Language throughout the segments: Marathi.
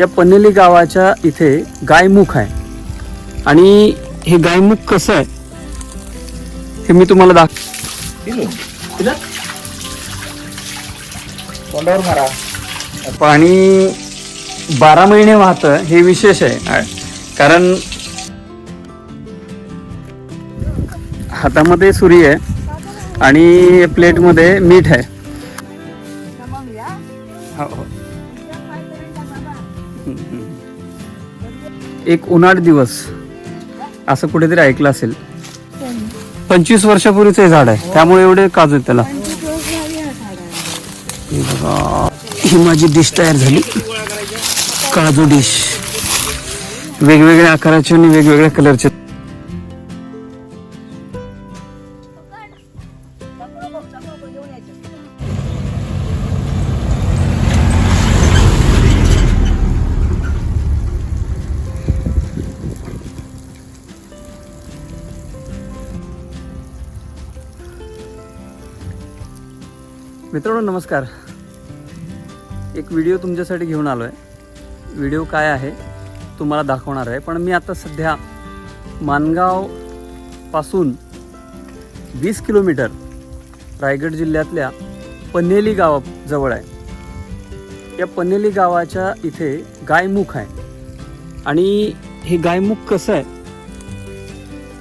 या पनेली गावाच्या इथे गायमुख आहे. आणि हे गायमुख कसं आहे? हे मी तुम्हाला दाख दिलो. तोंडावर मारा. पाणी बारा महिने वाहतं हे विशेष आहे. कारण हातामध्ये सुरी आहे आणि प्लेटमध्ये मीठ आहे. एक उन्हाळ दिवस असं कुठेतरी ऐकलं असेल. पंचवीस वर्षापूर्वीचं हे झाड आहे. त्यामुळे एवढे काजू आहेत त्याला. हे बघा. ही माझी डिश तयार झाली. काजू डिश. वेगवेगळ्या आकाराचे आणि वेगवेगळ्या कलरचे. मित्रांनो नमस्कार. एक व्हिडिओ तुमच्यासाठी घेऊन आलो आहे व्हिडिओ काय आहे तुम्हाला दाखवणार आहे. पण मी आता सध्या मानगावपासून वीस किलोमीटर रायगड जिल्ह्यातल्या पनेली गावाजवळ आहे. या पनेली गावाच्या इथे गायमुख आहे. आणि हे गायमुख कसं आहे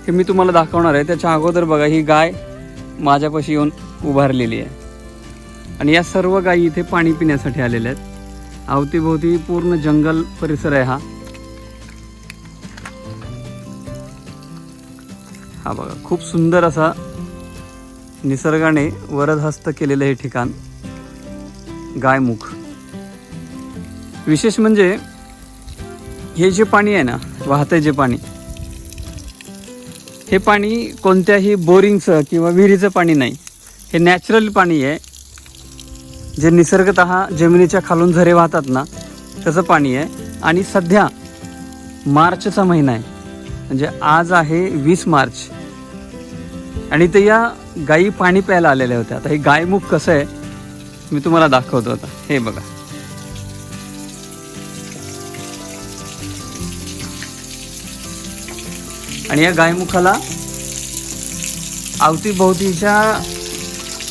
हे मी तुम्हाला दाखवणार आहे. त्याच्या अगोदर बघा ही गाय माझ्यापाशी येऊन उभारलेली आहे. आणि या सर्व गायी इथे पाणी पिण्यासाठी आलेल्या आहेत. अवतीभोवती पूर्ण जंगल परिसर आहे हा. हा बघा खूप सुंदर असा निसर्गाने वरदहस्त केलेलं हे ठिकाण गायमुख. विशेष म्हणजे हे जे पाणी आहे ना वाहतं जे पाणी हे पाणी कोणत्याही बोरिंगचं किंवा विहिरीचं पाणी नाही. हे नॅचरल पाणी आहे. जे निसर्गत जमिनीच्या खालून झरे वाहतात ना त्याचं पाणी आहे. आणि सध्या मार्चचा महिना आहे. म्हणजे आज आहे वीस मार्च. आणि ते या गायी पाणी प्यायला आलेल्या होत्या. आता हे गायमुख कसं आहे मी तुम्हाला दाखवतो आता. हे बघा. आणि या गायमुखाला अवतीभोवतीच्या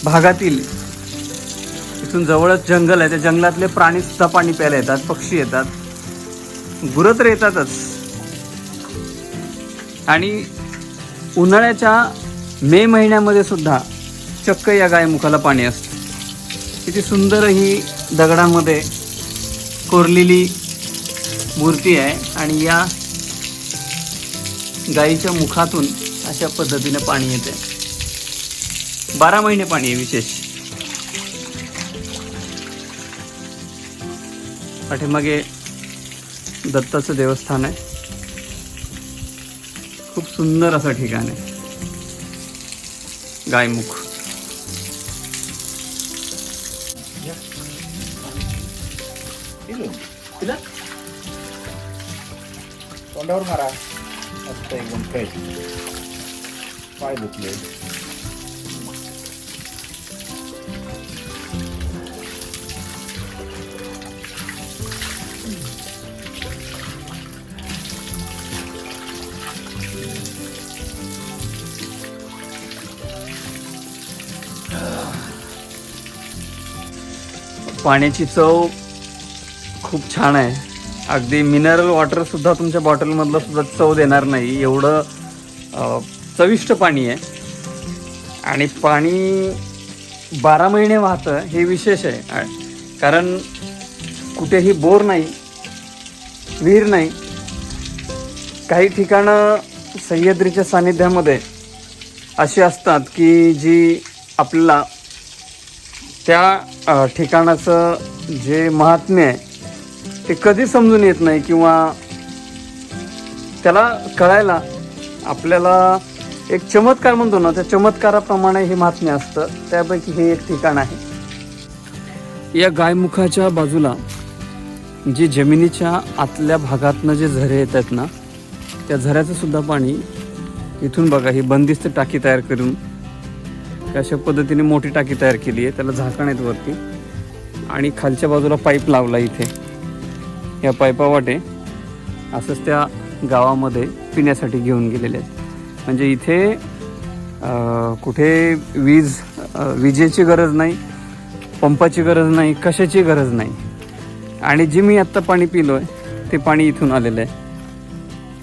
भागातील इथून जवळच जंगल आहे. त्या जंगलातले प्राणी सुद्धा पाणी प्यायला येतात पक्षी येतात. गुरं तर येतातच. आणि उन्हाळ्याच्या मे महिन्यामध्ये सुद्धा चक्क या गायमुखाला पाणी असतं. किती सुंदर ही दगडामध्ये कोरलेली मूर्ती आहे आणि या गाईच्या मुखातून अशा पद्धतीने पाणी येते. बारा महिने पाणी आहे विशेष. पाठीमागे दत्ताचं देवस्थान आहे. खूप सुंदर असं ठिकाण आहे. गायमुख. तोंडावर मारा. मस्त एकदम फ्रेश पाय दुखले. पाण्याची चव खूप छान आहे. अगदी मिनरल वॉटरसुद्धा तुमच्या बॉटलमधलं सुद्धा चव देणार नाही. एवढं चविष्ट पाणी आहे. आणि पाणी बारा महिने वाहतं हे विशेष आहे. कारण कुठेही बोर नाही विहीर नाही. काही ठिकाणं सह्याद्रीच्या सानिध्यामध्ये अशी असतात की जी आपल्याला त्या ठिकाणाचं जे महात्म्य आहे ते कधी समजून येत नाही किंवा त्याला कळायला आपल्याला एक चमत्कार म्हणतो ना त्या चमत्काराप्रमाणे हे महात्म्य असतं. त्यापैकी हे एक ठिकाण आहे. या गायमुखाच्या बाजूला जी जमिनीच्या आतल्या भागातनं जे झरे येत आहेत ना त्या झऱ्याचं सुद्धा पाणी इथून बघा ही बंदिस्त टाकी तयार करून अशा पद्धतीने मोठी टाकी तयार केली आहे. त्याला झाकण आहेत वरती. आणि खालच्या बाजूला पाईप लावला इथे. या पायपावाटे असंच त्या गावामध्ये पिण्यासाठी घेऊन गेलेले आहेत. म्हणजे इथे कुठे वीज विजेची गरज नाही पंपाची गरज नाही कशाची गरज नाही. आणि जे मी आत्ता पाणी पिलो आहे ते पाणी इथून आलेलं आहे.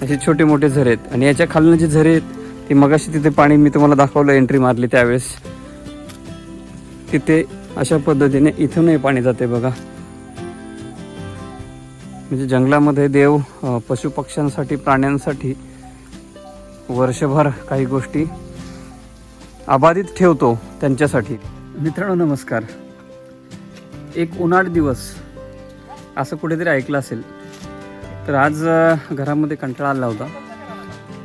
असे छोटे मोठे झरे आहेत. आणि याच्या खालनं जे झरे आहेत ते मगाशी तिथे पाणी मी तुम्हाला दाखवलं एंट्री मारली त्यावेळेस. तिथे अशा पद्धतीने इथूनही पाणी जाते बघा. म्हणजे जंगलामध्ये देव पशुपक्ष्यांसाठी प्राण्यांसाठी वर्षभर काही गोष्टी अबाधित ठेवतो त्यांच्यासाठी. मित्रांनो नमस्कार. एक उन्हाळ दिवस असं कुठेतरी ऐकलं असेल तर आज घरामध्ये कंटाळा आला होता.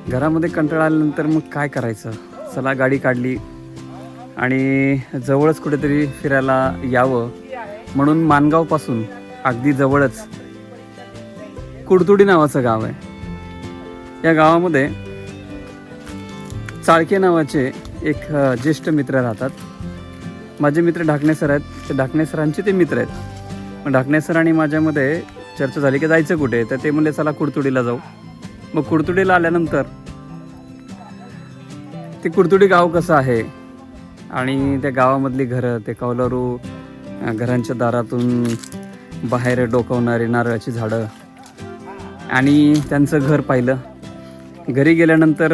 घरामध्ये कंटाळा आल्यानंतर मग काय करायचं? चला गाडी काढली. आणि जवळच कुठेतरी फिरायला यावं. म्हणून मानगावपासून अगदी जवळच कुडतुडी नावाचं गाव आहे. या गावामध्ये चाळके नावाचे एक ज्येष्ठ मित्र राहतात. माझे मित्र ढाकणे सर आहेत. ते ढाकणे सरांचे ते मित्र आहेत. मग ढाकणे सर आणि माझ्यामध्ये चर्चा झाली की जायचं कुठे? तर ते म्हणले चला कुडतुडीला जाऊ. मग कुडतुडीला आल्यानंतर ते कुडतुडी गाव कसं आहे? आणि त्या गावामधली घरं ते कौलारू घरांच्या दारातून बाहेर डोकवणारे नारळाची झाडं आणि त्यांचं घर पाहिलं. घरी गेल्यानंतर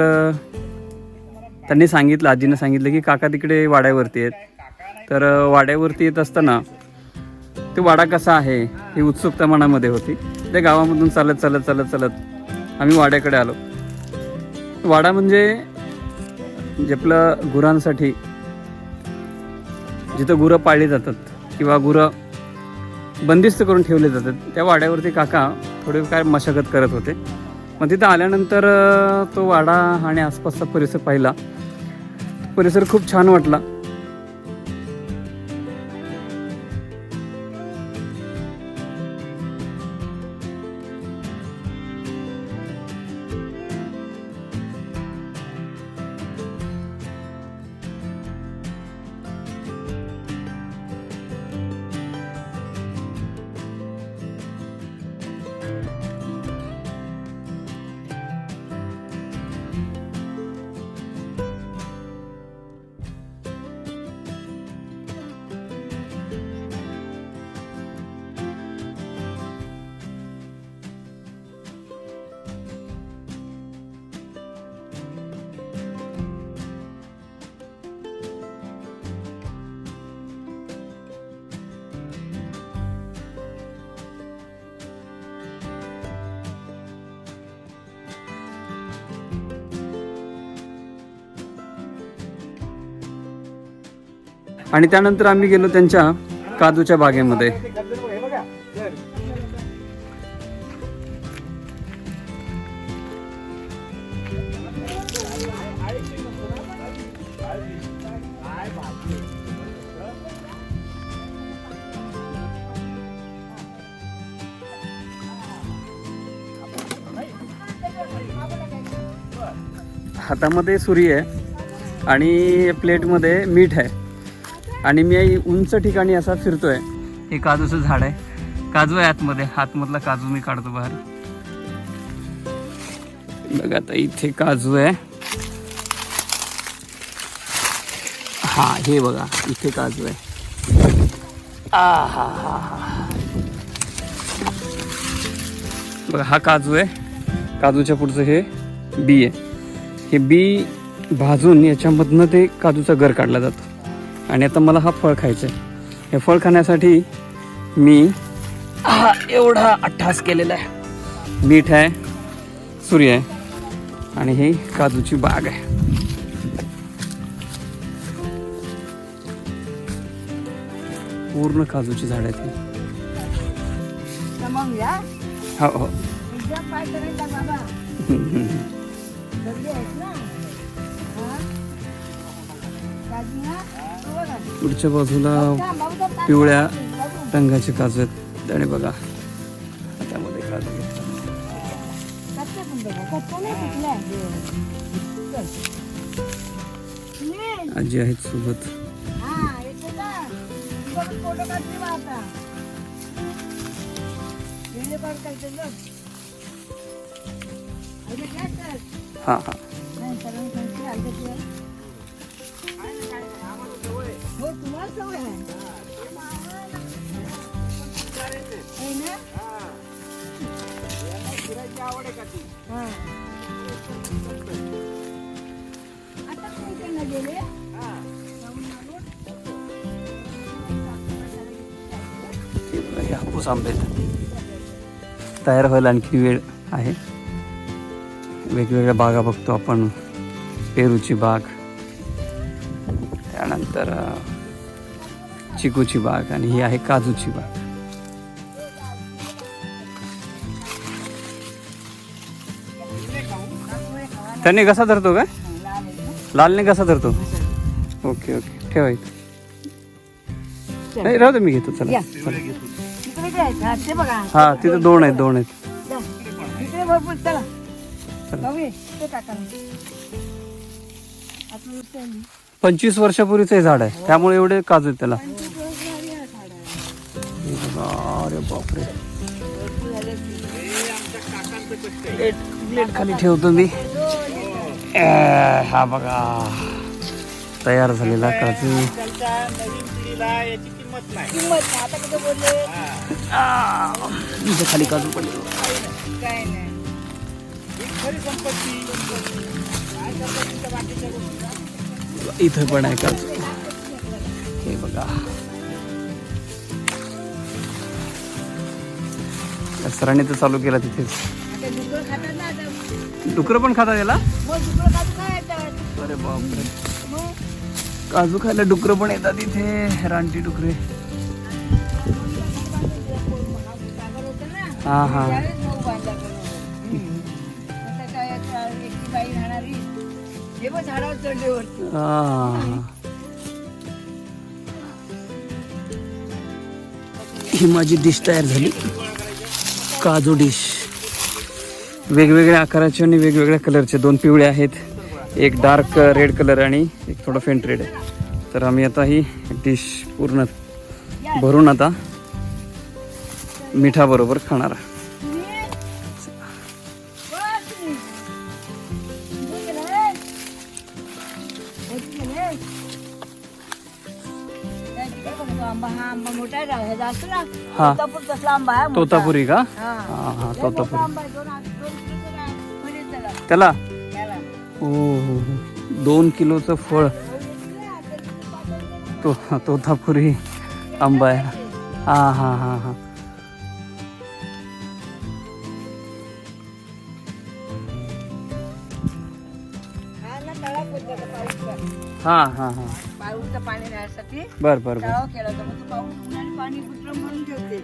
त्यांनी सांगितलं आजीनं सांगितलं की काका तिकडे वाड्यावरती आहेत. तर वाड्यावरती येत असताना ते वाडा कसा आहे ही उत्सुकता मनामध्ये होती. त्या गावामधून चालत चालत चालत चालत आम्ही वाड्याकडे आलो. वाडा म्हणजे जे आपलं गुरांसाठी. जिथं गुरं पाळली जातात किंवा गुरं बंदिस्त करून ठेवले जातात त्या वाड्यावरती काका थोडे काय मशागत करत होते. मग तिथं आल्यानंतर तो वाडा आणि आसपासचा परिसर पाहिला. परिसर खूप छान वाटला. आणि त्यानंतर आम्ही गेलो त्यांच्या काजूच्या बागेमध्ये. हातामध्ये सुरी आहे आणि प्लेटमध्ये मीठ आहे. आणि मी उंच ठिकाणी असा फिरतोय. हे काजूचं झाड आहे. काजू आहे आतमध्ये. आतमधला काजू मी काढतो बाहेर. बघा आता इथे काजू आहे. हा हे बघा इथे काजू आहे. आ हा हा हा. बघा हा काजू आहे. काजूच्या पुढचं हे बी आहे. हे बी भाजून याच्यामधनं ते काजूचा गर काढला जातो. आणि आता मला हा फळ खायचा आहे हे फळ खाण्यासाठी मी हा एवढा अट्ठास केलेला आहे. मीठ आहे सूर्य आहे आणि ही काजूची बाग आहे. पूर्ण काजूची झाड आहेत ही. हो पुढच्या बाजूला पिवळ्या रंगाचे काजू आहेत आणि बघा त्यामध्ये काजू आजी आहेत सोबत. हा हा. आहे हा. आता गेले हापूस आंबे तयार व्हायला आणखी वेळ आहे वेगवेगळ्या बागा बघतो आपण पेरूची बाग त्यानंतर चिकूची बाग आणि ही आहे काजूची बाग. त्याने कसा धरतो काय लालने कसा धरतो? Okay okay. ठेवा. नाही राहू दे मी घेतो चला? हा, हा तिथं दोन आहेत दोन आहेत. पंचवीस वर्षापूर्वीचं हे झाड आहे. त्यामुळे एवढे काजू आहेत त्याला. अरे बापरे. प्लेट प्लेट खाली ठेवतो मी. हा बघा. तयार झालेला काजू. इथे खाली काजू पडले इथं पण आहे काजू. हे बघा. त्या सरांनी तर चालू केला तिथेच डुकरं पण खाता याला अरे बापरे. काजू खायला डुकरं पण येतात तिथे रानटी डुकरे. हा. हा. ही माझी डिश तयार झाली. काजू डिश. वेगवेगळ्या आकाराचे आणि वेगवेगळ्या कलरचे. दोन पिवळे आहेत. एक डार्क रेड कलर आणि एक थोडा फेंट रेड आहे. तर आम्ही आता ही डिश पूर्ण भरून आता मिठाबरोबर खाणार ना, हा. तोतापूर तसला आंबा आहे मोठा. तोतापुरी का हा. हा हा लय मोठा तोतापुरी आंबा आहे, दोन हात- दोन किलोचा आहे. म्हणजे त्याला, त्याला त्याला. हो हो हो दोन किलोचं फळ तो तोतापुरी आंबा आहे हा हा हा हा हा ना, तळा. हा हा हा पाणी राहण्यासाठी बर बर बर. तळाव केला होता. मग तो पाऊस उन्हाने पाणी बुटरं भरून ठेवते.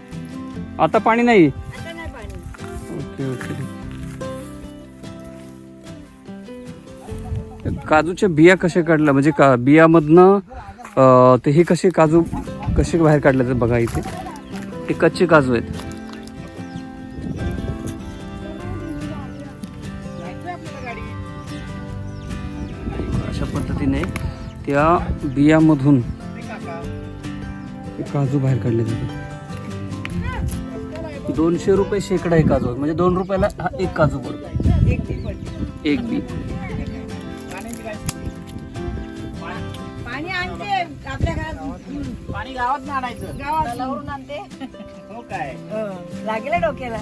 आता पाणी नाही? आता नाही पाणी. Okay okay. काजूच्या बिया कशा काढल्या? म्हणजे का बियामधनं अं, ते हे कसे काजू कसे बाहेर काढले ते बघा इथे? ते कच्चे काजू आहेत. त्या बियामधून काजू बाहेर काढले जातात. दोनशे रुपये शेकडा आहे काजू. म्हणजे दोन रुपयाला हा एक काजू पडतो एक बी? पाणी आणते. आपल्या घरात. पाणी गावात आणायचं. गावात आणते. हो काय? लागेल डोक्याला.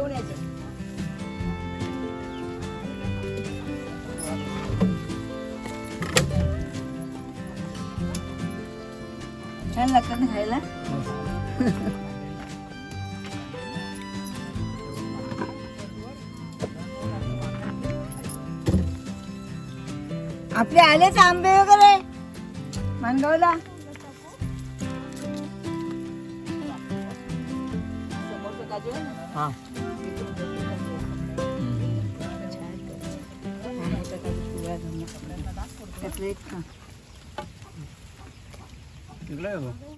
घेऊन यायचं छान लागतात ना खायला आपले आलेच आंबे वगैरे मानगावला समोरचं काजू आहे ना? हा त्यातलं एक खा इकडे आहे बघ.